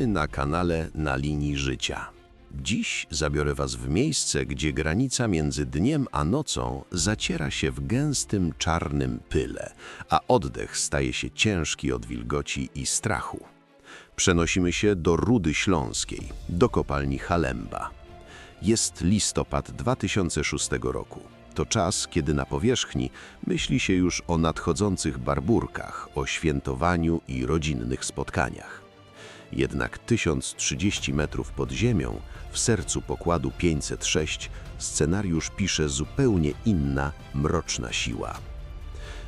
Witamy na kanale Na linii życia. Dziś zabiorę Was w miejsce, gdzie granica między dniem a nocą zaciera się w gęstym czarnym pyle, a oddech staje się ciężki od wilgoci i strachu. Przenosimy się do Rudy Śląskiej, do kopalni Halemba. Jest listopad 2006 roku. To czas, kiedy na powierzchni myśli się już o nadchodzących barburkach, o świętowaniu i rodzinnych spotkaniach. Jednak 1030 metrów pod ziemią, w sercu pokładu 506, scenariusz pisze zupełnie inna, mroczna siła.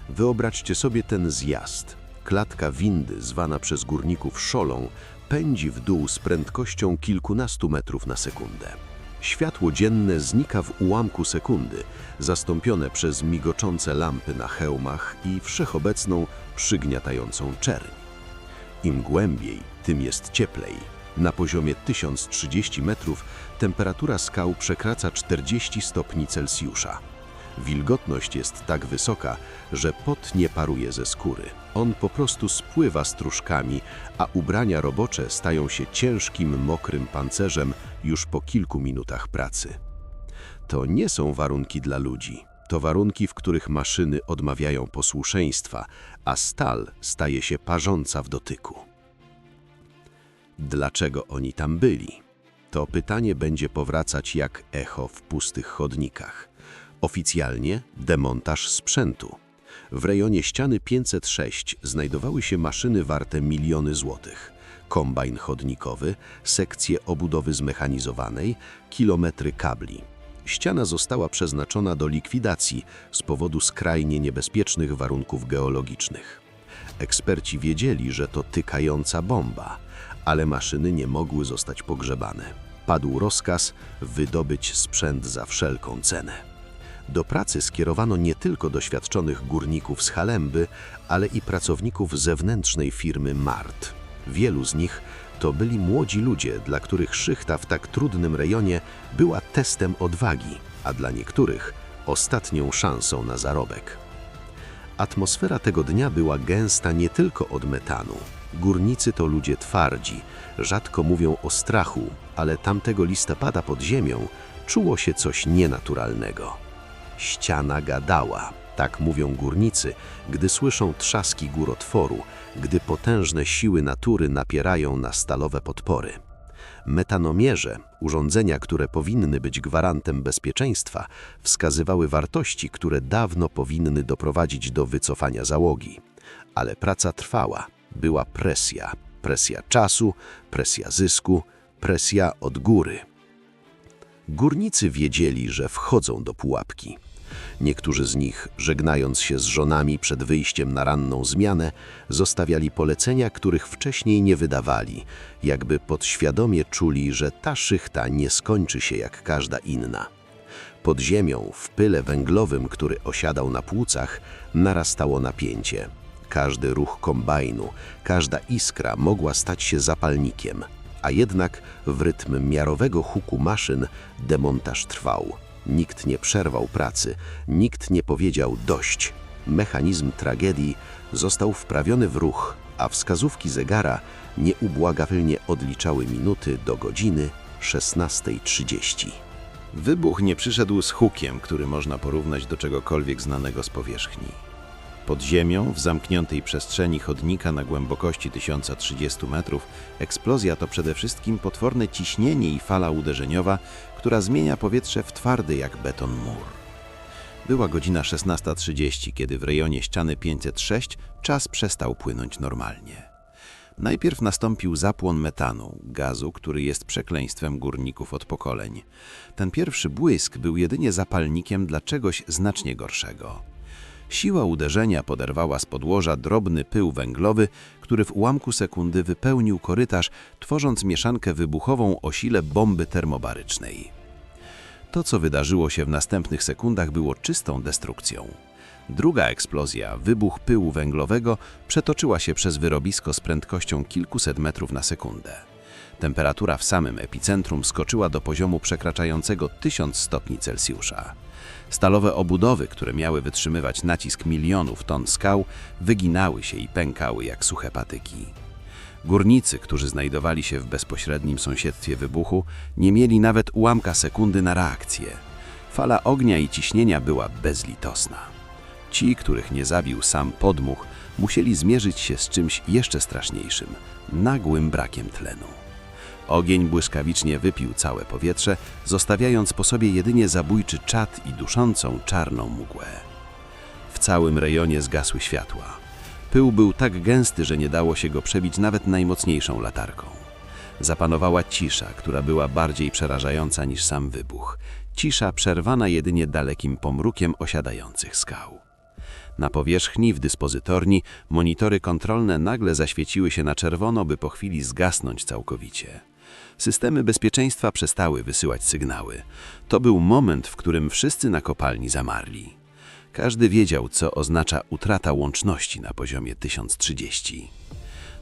Wyobraźcie sobie ten zjazd. Klatka windy, zwana przez górników szolą, pędzi w dół z prędkością kilkunastu metrów na sekundę. Światło dzienne znika w ułamku sekundy, zastąpione przez migoczące lampy na hełmach i wszechobecną, przygniatającą czerń. Im głębiej, tym jest cieplej. Na poziomie 1030 metrów temperatura skał przekracza 40 stopni Celsjusza. Wilgotność jest tak wysoka, że pot nie paruje ze skóry. On po prostu spływa stróżkami, a ubrania robocze stają się ciężkim, mokrym pancerzem już po kilku minutach pracy. To nie są warunki dla ludzi. To warunki, w których maszyny odmawiają posłuszeństwa, a stal staje się parząca w dotyku. Dlaczego oni tam byli? To pytanie będzie powracać jak echo w pustych chodnikach. Oficjalnie demontaż sprzętu. W rejonie ściany 506 znajdowały się maszyny warte miliony złotych. Kombajn chodnikowy, sekcje obudowy zmechanizowanej, kilometry kabli. Ściana została przeznaczona do likwidacji z powodu skrajnie niebezpiecznych warunków geologicznych. Eksperci wiedzieli, że to tykająca bomba, ale maszyny nie mogły zostać pogrzebane. Padł rozkaz wydobyć sprzęt za wszelką cenę. Do pracy skierowano nie tylko doświadczonych górników z Halemby, ale i pracowników zewnętrznej firmy MART. Wielu z nich to byli młodzi ludzie, dla których szychta w tak trudnym rejonie była testem odwagi, a dla niektórych ostatnią szansą na zarobek. Atmosfera tego dnia była gęsta nie tylko od metanu. Górnicy to ludzie twardzi, rzadko mówią o strachu, ale tamtego listopada pod ziemią czuło się coś nienaturalnego. Ściana gadała, tak mówią górnicy, gdy słyszą trzaski górotworu, gdy potężne siły natury napierają na stalowe podpory. Metanomierze, urządzenia, które powinny być gwarantem bezpieczeństwa, wskazywały wartości, które dawno powinny doprowadzić do wycofania załogi. Ale praca trwała, była presja. Presja czasu, presja zysku, presja od góry. Górnicy wiedzieli, że wchodzą do pułapki. Niektórzy z nich, żegnając się z żonami przed wyjściem na ranną zmianę, zostawiali polecenia, których wcześniej nie wydawali, jakby podświadomie czuli, że ta szychta nie skończy się jak każda inna. Pod ziemią, w pyle węglowym, który osiadał na płucach, narastało napięcie. Każdy ruch kombajnu, każda iskra mogła stać się zapalnikiem, a jednak w rytm miarowego huku maszyn demontaż trwał. Nikt nie przerwał pracy, nikt nie powiedział dość. Mechanizm tragedii został wprawiony w ruch, a wskazówki zegara nieubłagalnie odliczały minuty do godziny 16.30. Wybuch nie przyszedł z hukiem, który można porównać do czegokolwiek znanego z powierzchni. Pod ziemią, w zamkniętej przestrzeni chodnika na głębokości 1030 metrów, eksplozja to przede wszystkim potworne ciśnienie i fala uderzeniowa, która zmienia powietrze w twardy jak beton mur. Była godzina 16.30, kiedy w rejonie ściany 506 czas przestał płynąć normalnie. Najpierw nastąpił zapłon metanu, gazu, który jest przekleństwem górników od pokoleń. Ten pierwszy błysk był jedynie zapalnikiem dla czegoś znacznie gorszego. Siła uderzenia poderwała z podłoża drobny pył węglowy, który w ułamku sekundy wypełnił korytarz, tworząc mieszankę wybuchową o sile bomby termobarycznej. To, co wydarzyło się w następnych sekundach, było czystą destrukcją. Druga eksplozja, wybuch pyłu węglowego, przetoczyła się przez wyrobisko z prędkością kilkuset metrów na sekundę. Temperatura w samym epicentrum skoczyła do poziomu przekraczającego 1000 stopni Celsjusza. Stalowe obudowy, które miały wytrzymywać nacisk milionów ton skał, wyginały się i pękały jak suche patyki. Górnicy, którzy znajdowali się w bezpośrednim sąsiedztwie wybuchu, nie mieli nawet ułamka sekundy na reakcję. Fala ognia i ciśnienia była bezlitosna. Ci, których nie zabił sam podmuch, musieli zmierzyć się z czymś jeszcze straszniejszym nagłym brakiem tlenu. Ogień błyskawicznie wypił całe powietrze, zostawiając po sobie jedynie zabójczy czad i duszącą czarną mgłę. W całym rejonie zgasły światła. Pył był tak gęsty, że nie dało się go przebić nawet najmocniejszą latarką. Zapanowała cisza, która była bardziej przerażająca niż sam wybuch. Cisza przerwana jedynie dalekim pomrukiem osiadających skał. Na powierzchni w dyspozytorni monitory kontrolne nagle zaświeciły się na czerwono, by po chwili zgasnąć całkowicie. Systemy bezpieczeństwa przestały wysyłać sygnały. To był moment, w którym wszyscy na kopalni zamarli. Każdy wiedział, co oznacza utrata łączności na poziomie 1030.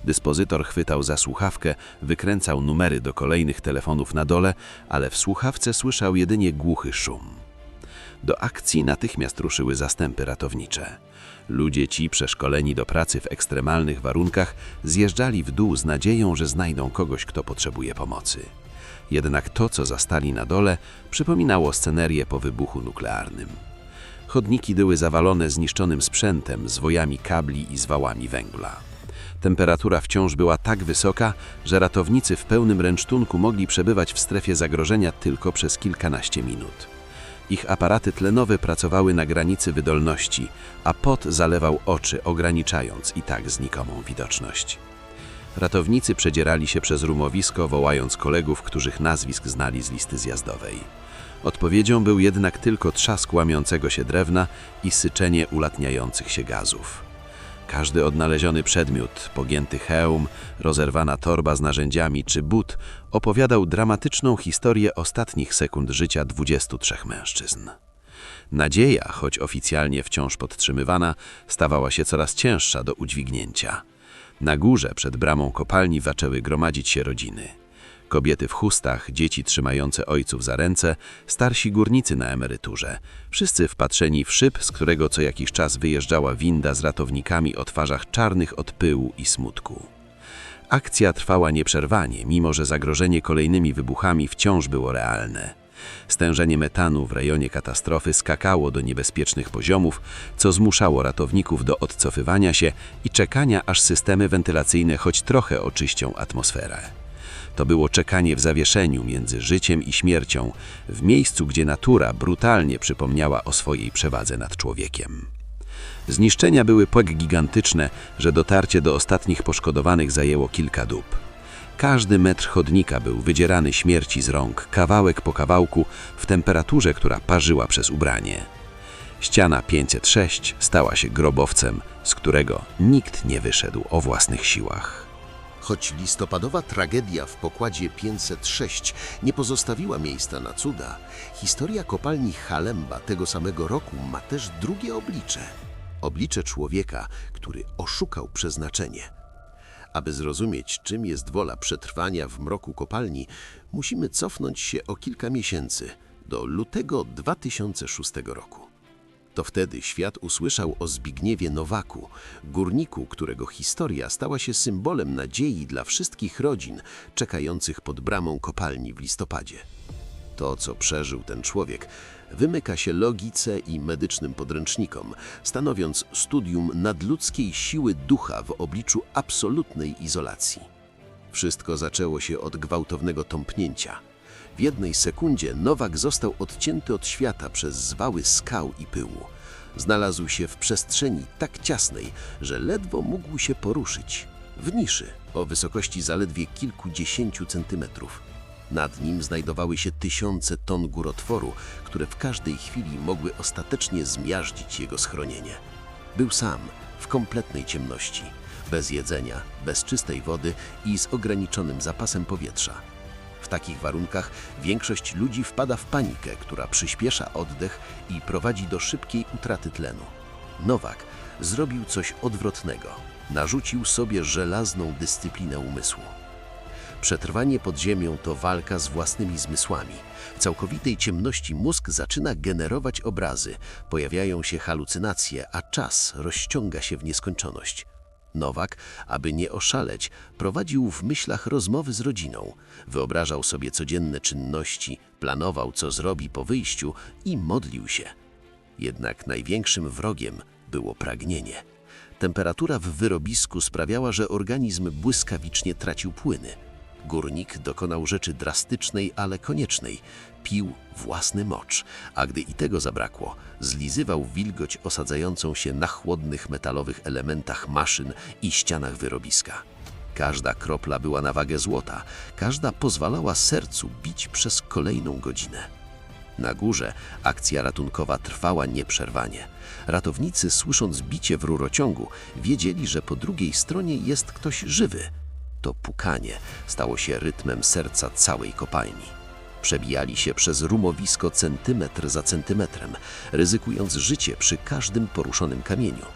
Dyspozytor chwytał za słuchawkę, wykręcał numery do kolejnych telefonów na dole, ale w słuchawce słyszał jedynie głuchy szum. Do akcji natychmiast ruszyły zastępy ratownicze. Ludzie ci, przeszkoleni do pracy w ekstremalnych warunkach, zjeżdżali w dół z nadzieją, że znajdą kogoś, kto potrzebuje pomocy. Jednak to, co zastali na dole, przypominało scenerię po wybuchu nuklearnym. Chodniki były zawalone zniszczonym sprzętem, zwojami kabli i zwałami węgla. Temperatura wciąż była tak wysoka, że ratownicy w pełnym ręcztunku mogli przebywać w strefie zagrożenia tylko przez kilkanaście minut. Ich aparaty tlenowe pracowały na granicy wydolności, a pot zalewał oczy, ograniczając i tak znikomą widoczność. Ratownicy przedzierali się przez rumowisko, wołając kolegów, których nazwisk znali z listy zjazdowej. Odpowiedzią był jednak tylko trzask łamiącego się drewna i syczenie ulatniających się gazów. Każdy odnaleziony przedmiot, pogięty hełm, rozerwana torba z narzędziami czy but opowiadał dramatyczną historię ostatnich sekund życia 23 mężczyzn. Nadzieja, choć oficjalnie wciąż podtrzymywana, stawała się coraz cięższa do udźwignięcia. Na górze przed bramą kopalni zaczęły gromadzić się rodziny. Kobiety w chustach, dzieci trzymające ojców za ręce, starsi górnicy na emeryturze. Wszyscy wpatrzeni w szyb, z którego co jakiś czas wyjeżdżała winda z ratownikami o twarzach czarnych od pyłu i smutku. Akcja trwała nieprzerwanie, mimo że zagrożenie kolejnymi wybuchami wciąż było realne. Stężenie metanu w rejonie katastrofy skakało do niebezpiecznych poziomów, co zmuszało ratowników do odcofywania się i czekania, aż systemy wentylacyjne choć trochę oczyścią atmosferę. To było czekanie w zawieszeniu między życiem i śmiercią, w miejscu, gdzie natura brutalnie przypomniała o swojej przewadze nad człowiekiem. Zniszczenia były tak gigantyczne, że dotarcie do ostatnich poszkodowanych zajęło kilka dób. Każdy metr chodnika był wydzierany śmierci z rąk, kawałek po kawałku, w temperaturze, która parzyła przez ubranie. Ściana 506 stała się grobowcem, z którego nikt nie wyszedł o własnych siłach. Choć listopadowa tragedia w pokładzie 506 nie pozostawiła miejsca na cuda, historia kopalni Halemba tego samego roku ma też drugie oblicze. Oblicze człowieka, który oszukał przeznaczenie. Aby zrozumieć, czym jest wola przetrwania w mroku kopalni, musimy cofnąć się o kilka miesięcy, do lutego 2006 roku. To wtedy świat usłyszał o Zbigniewie Nowaku, górniku, którego historia stała się symbolem nadziei dla wszystkich rodzin czekających pod bramą kopalni w listopadzie. To, co przeżył ten człowiek, wymyka się logice i medycznym podręcznikom, stanowiąc studium nadludzkiej siły ducha w obliczu absolutnej izolacji. Wszystko zaczęło się od gwałtownego tąpnięcia. W jednej sekundzie Nowak został odcięty od świata przez zwały skał i pyłu. Znalazł się w przestrzeni tak ciasnej, że ledwo mógł się poruszyć. W niszy o wysokości zaledwie kilkudziesięciu centymetrów. Nad nim znajdowały się tysiące ton górotworu, które w każdej chwili mogły ostatecznie zmiażdżyć jego schronienie. Był sam, w kompletnej ciemności, bez jedzenia, bez czystej wody i z ograniczonym zapasem powietrza. Takich warunkach większość ludzi wpada w panikę, która przyspiesza oddech i prowadzi do szybkiej utraty tlenu. Nowak zrobił coś odwrotnego. Narzucił sobie żelazną dyscyplinę umysłu. Przetrwanie pod ziemią to walka z własnymi zmysłami. W całkowitej ciemności mózg zaczyna generować obrazy, pojawiają się halucynacje, a czas rozciąga się w nieskończoność. Nowak, aby nie oszaleć, prowadził w myślach rozmowy z rodziną. Wyobrażał sobie codzienne czynności, planował, co zrobi po wyjściu i modlił się. Jednak największym wrogiem było pragnienie. Temperatura w wyrobisku sprawiała, że organizm błyskawicznie tracił płyny. Górnik dokonał rzeczy drastycznej, ale koniecznej. Pił własny mocz, a gdy i tego zabrakło, zlizywał wilgoć osadzającą się na chłodnych metalowych elementach maszyn i ścianach wyrobiska. Każda kropla była na wagę złota, każda pozwalała sercu bić przez kolejną godzinę. Na górze akcja ratunkowa trwała nieprzerwanie. Ratownicy, słysząc bicie w rurociągu, wiedzieli, że po drugiej stronie jest ktoś żywy. To pukanie stało się rytmem serca całej kopalni. Przebijali się przez rumowisko centymetr za centymetrem, ryzykując życie przy każdym poruszonym kamieniu.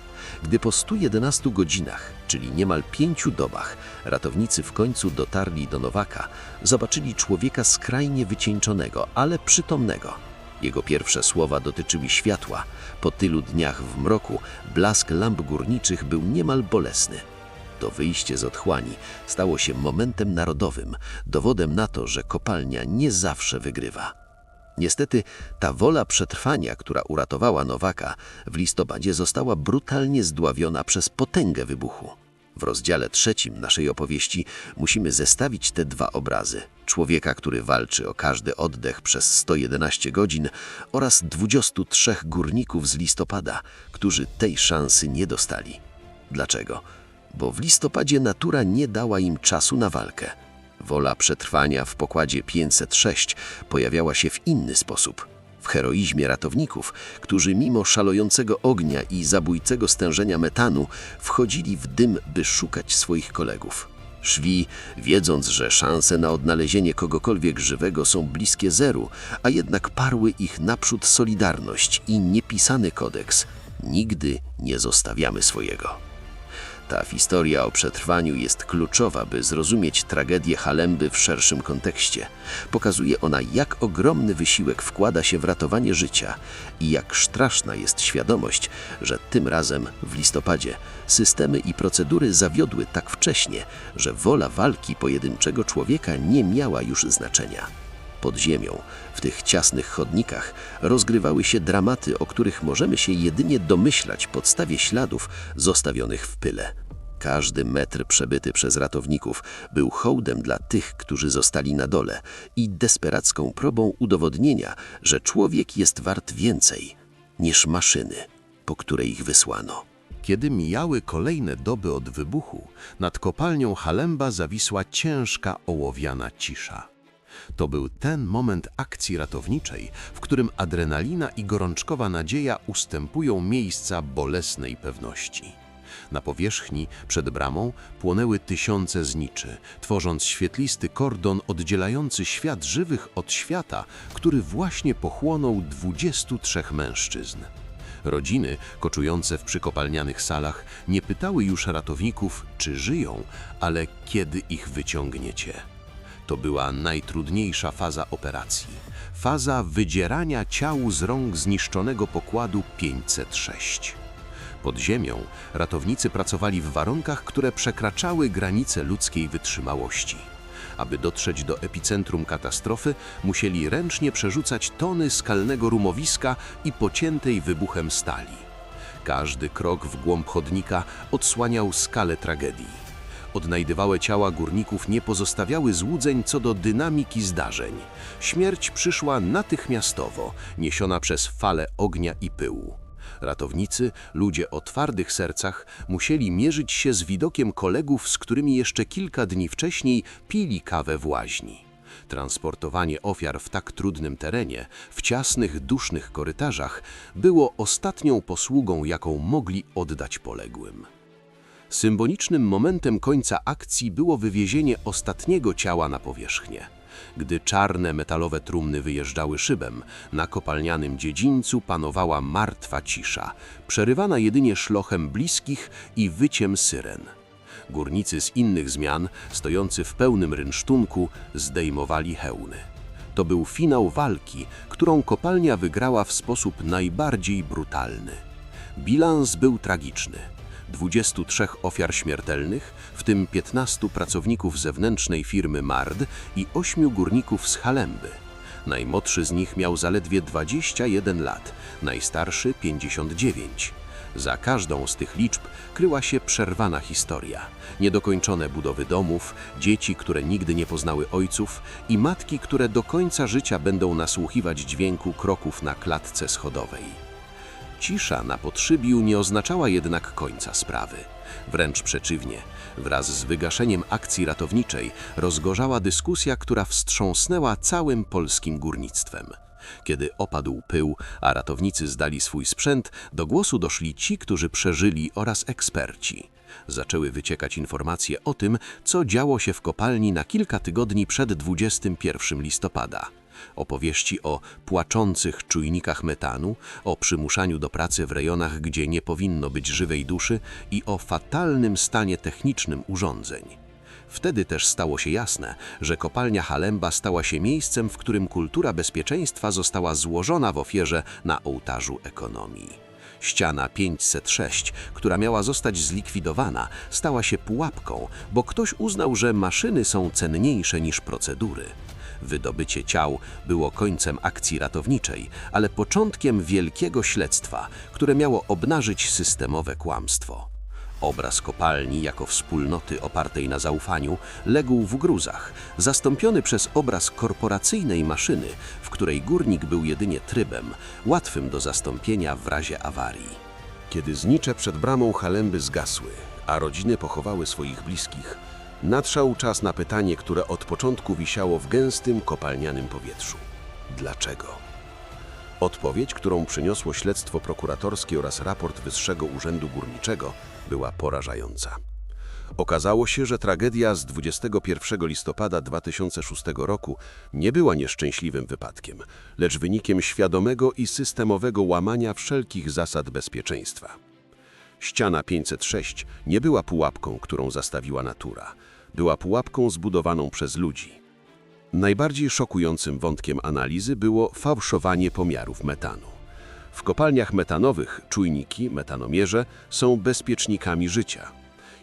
Gdy po 111 godzinach, czyli niemal pięciu dobach, ratownicy w końcu dotarli do Nowaka, zobaczyli człowieka skrajnie wycieńczonego, ale przytomnego. Jego pierwsze słowa dotyczyły światła. Po tylu dniach w mroku blask lamp górniczych był niemal bolesny. To wyjście z otchłani stało się momentem narodowym, dowodem na to, że kopalnia nie zawsze wygrywa. Niestety ta wola przetrwania, która uratowała Nowaka, w listopadzie została brutalnie zdławiona przez potęgę wybuchu. W rozdziale trzecim naszej opowieści musimy zestawić te dwa obrazy. Człowieka, który walczy o każdy oddech przez 111 godzin oraz 23 górników z listopada, którzy tej szansy nie dostali. Dlaczego? Bo w listopadzie natura nie dała im czasu na walkę. Wola przetrwania w pokładzie 506 pojawiała się w inny sposób. W heroizmie ratowników, którzy mimo szalejącego ognia i zabójcego stężenia metanu wchodzili w dym, by szukać swoich kolegów. Szwi, wiedząc, że szanse na odnalezienie kogokolwiek żywego są bliskie zeru, a jednak parły ich naprzód solidarność i niepisany kodeks. Nigdy nie zostawiamy swojego. Ta historia o przetrwaniu jest kluczowa, by zrozumieć tragedię Halemby w szerszym kontekście. Pokazuje ona, jak ogromny wysiłek wkłada się w ratowanie życia i jak straszna jest świadomość, że tym razem, w listopadzie, systemy i procedury zawiodły tak wcześnie, że wola walki pojedynczego człowieka nie miała już znaczenia pod ziemią, w tych ciasnych chodnikach, rozgrywały się dramaty, o których możemy się jedynie domyślać podstawie śladów zostawionych w pyle. Każdy metr przebyty przez ratowników był hołdem dla tych, którzy zostali na dole i desperacką próbą udowodnienia, że człowiek jest wart więcej niż maszyny, po które ich wysłano. Kiedy mijały kolejne doby od wybuchu, nad kopalnią Halemba zawisła ciężka ołowiana cisza. To był ten moment akcji ratowniczej, w którym adrenalina i gorączkowa nadzieja ustępują miejsca bolesnej pewności. Na powierzchni, przed bramą, płonęły tysiące zniczy, tworząc świetlisty kordon oddzielający świat żywych od świata, który właśnie pochłonął 23 mężczyzn. Rodziny, koczujące w przykopalnianych salach, nie pytały już ratowników, czy żyją, ale kiedy ich wyciągniecie. To była najtrudniejsza faza operacji. Faza wydzierania ciał z rąk zniszczonego pokładu 506. Pod ziemią ratownicy pracowali w warunkach, które przekraczały granice ludzkiej wytrzymałości. Aby dotrzeć do epicentrum katastrofy, musieli ręcznie przerzucać tony skalnego rumowiska i pociętej wybuchem stali. Każdy krok w głąb chodnika odsłaniał skalę tragedii. Odnajdywałe ciała górników nie pozostawiały złudzeń co do dynamiki zdarzeń. Śmierć przyszła natychmiastowo, niesiona przez fale ognia i pyłu. Ratownicy, ludzie o twardych sercach, musieli mierzyć się z widokiem kolegów, z którymi jeszcze kilka dni wcześniej pili kawę w łaźni. Transportowanie ofiar w tak trudnym terenie, w ciasnych, dusznych korytarzach, było ostatnią posługą, jaką mogli oddać poległym. Symbolicznym momentem końca akcji było wywiezienie ostatniego ciała na powierzchnię. Gdy czarne metalowe trumny wyjeżdżały szybem, na kopalnianym dziedzińcu panowała martwa cisza, przerywana jedynie szlochem bliskich i wyciem syren. Górnicy z innych zmian, stojący w pełnym rynsztunku, zdejmowali hełmy. To był finał walki, którą kopalnia wygrała w sposób najbardziej brutalny. Bilans był tragiczny. 23 ofiar śmiertelnych, w tym 15 pracowników zewnętrznej firmy MARD i 8 górników z Halemby. Najmłodszy z nich miał zaledwie 21 lat, najstarszy 59. Za każdą z tych liczb kryła się przerwana historia. Niedokończone budowy domów, dzieci, które nigdy nie poznały ojców i matki, które do końca życia będą nasłuchiwać dźwięku kroków na klatce schodowej. Cisza na podszybiu nie oznaczała jednak końca sprawy. Wręcz przeciwnie, wraz z wygaszeniem akcji ratowniczej rozgorzała dyskusja, która wstrząsnęła całym polskim górnictwem. Kiedy opadł pył, a ratownicy zdali swój sprzęt, do głosu doszli ci, którzy przeżyli oraz eksperci. Zaczęły wyciekać informacje o tym, co działo się w kopalni na kilka tygodni przed 21 listopada opowieści o płaczących czujnikach metanu, o przymuszaniu do pracy w rejonach, gdzie nie powinno być żywej duszy i o fatalnym stanie technicznym urządzeń. Wtedy też stało się jasne, że kopalnia Halemba stała się miejscem, w którym kultura bezpieczeństwa została złożona w ofierze na ołtarzu ekonomii. Ściana 506, która miała zostać zlikwidowana, stała się pułapką, bo ktoś uznał, że maszyny są cenniejsze niż procedury. Wydobycie ciał było końcem akcji ratowniczej, ale początkiem wielkiego śledztwa, które miało obnażyć systemowe kłamstwo. Obraz kopalni jako wspólnoty opartej na zaufaniu legł w gruzach, zastąpiony przez obraz korporacyjnej maszyny, w której górnik był jedynie trybem, łatwym do zastąpienia w razie awarii. Kiedy znicze przed bramą Halemby zgasły, a rodziny pochowały swoich bliskich, nadszedł czas na pytanie, które od początku wisiało w gęstym, kopalnianym powietrzu. Dlaczego? Odpowiedź, którą przyniosło śledztwo prokuratorskie oraz raport Wyższego Urzędu Górniczego, była porażająca. Okazało się, że tragedia z 21 listopada 2006 roku nie była nieszczęśliwym wypadkiem, lecz wynikiem świadomego i systemowego łamania wszelkich zasad bezpieczeństwa. Ściana 506 nie była pułapką, którą zastawiła natura. Była pułapką zbudowaną przez ludzi. Najbardziej szokującym wątkiem analizy było fałszowanie pomiarów metanu. W kopalniach metanowych czujniki, metanomierze, są bezpiecznikami życia.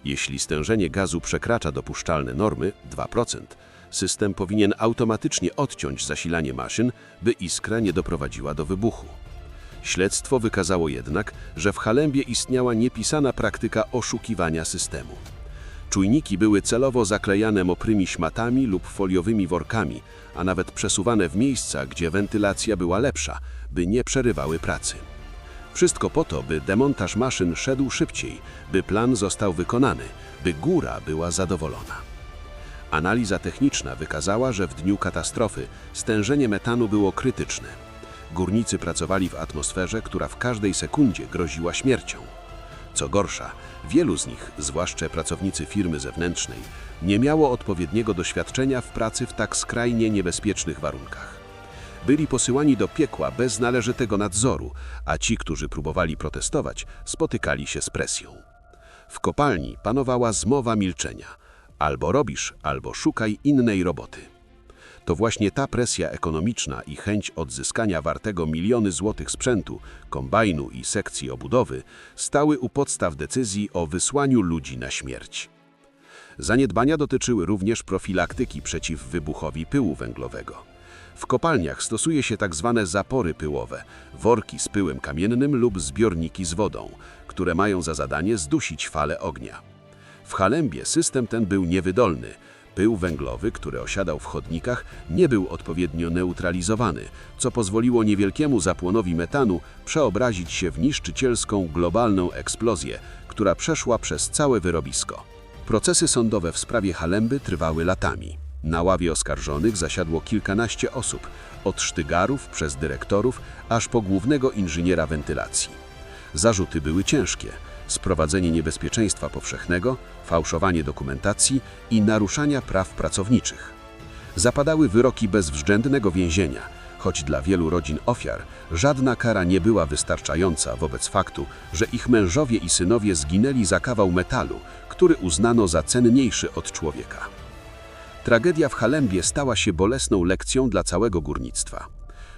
Jeśli stężenie gazu przekracza dopuszczalne normy 2%, system powinien automatycznie odciąć zasilanie maszyn, by iskra nie doprowadziła do wybuchu. Śledztwo wykazało jednak, że w Halembie istniała niepisana praktyka oszukiwania systemu. Czujniki były celowo zaklejane mokrymi szmatami lub foliowymi workami, a nawet przesuwane w miejsca, gdzie wentylacja była lepsza, by nie przerywały pracy. Wszystko po to, by demontaż maszyn szedł szybciej, by plan został wykonany, by góra była zadowolona. Analiza techniczna wykazała, że w dniu katastrofy stężenie metanu było krytyczne. Górnicy pracowali w atmosferze, która w każdej sekundzie groziła śmiercią. Co gorsza, wielu z nich, zwłaszcza pracownicy firmy zewnętrznej, nie miało odpowiedniego doświadczenia w pracy w tak skrajnie niebezpiecznych warunkach. Byli posyłani do piekła bez należytego nadzoru, a ci, którzy próbowali protestować, spotykali się z presją. W kopalni panowała zmowa milczenia. Albo robisz, albo szukaj innej roboty. To właśnie ta presja ekonomiczna i chęć odzyskania wartego miliony złotych sprzętu, kombajnu i sekcji obudowy stały u podstaw decyzji o wysłaniu ludzi na śmierć. Zaniedbania dotyczyły również profilaktyki przeciw wybuchowi pyłu węglowego. W kopalniach stosuje się tak zwane zapory pyłowe, worki z pyłem kamiennym lub zbiorniki z wodą, które mają za zadanie zdusić fale ognia. W Halembie system ten był niewydolny, Pył węglowy, który osiadał w chodnikach, nie był odpowiednio neutralizowany, co pozwoliło niewielkiemu zapłonowi metanu przeobrazić się w niszczycielską globalną eksplozję, która przeszła przez całe wyrobisko. Procesy sądowe w sprawie Halemby trwały latami. Na ławie oskarżonych zasiadło kilkanaście osób, od sztygarów przez dyrektorów, aż po głównego inżyniera wentylacji. Zarzuty były ciężkie – sprowadzenie niebezpieczeństwa powszechnego, fałszowanie dokumentacji i naruszania praw pracowniczych. Zapadały wyroki bezwzględnego więzienia, choć dla wielu rodzin ofiar żadna kara nie była wystarczająca wobec faktu, że ich mężowie i synowie zginęli za kawał metalu, który uznano za cenniejszy od człowieka. Tragedia w Halembie stała się bolesną lekcją dla całego górnictwa.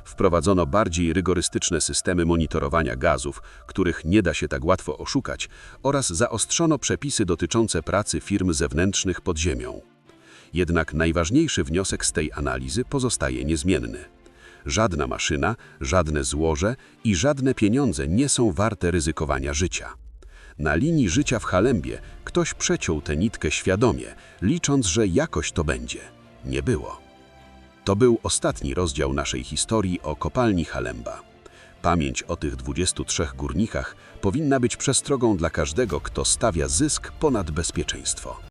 Wprowadzono bardziej rygorystyczne systemy monitorowania gazów, których nie da się tak łatwo oszukać, oraz zaostrzono przepisy dotyczące pracy firm zewnętrznych pod ziemią. Jednak najważniejszy wniosek z tej analizy pozostaje niezmienny. Żadna maszyna, żadne złoże i żadne pieniądze nie są warte ryzykowania życia. Na linii życia w Halembie ktoś przeciął tę nitkę świadomie, licząc, że jakoś to będzie. Nie było. To był ostatni rozdział naszej historii o kopalni Halemba. Pamięć o tych 23 górnikach powinna być przestrogą dla każdego, kto stawia zysk ponad bezpieczeństwo.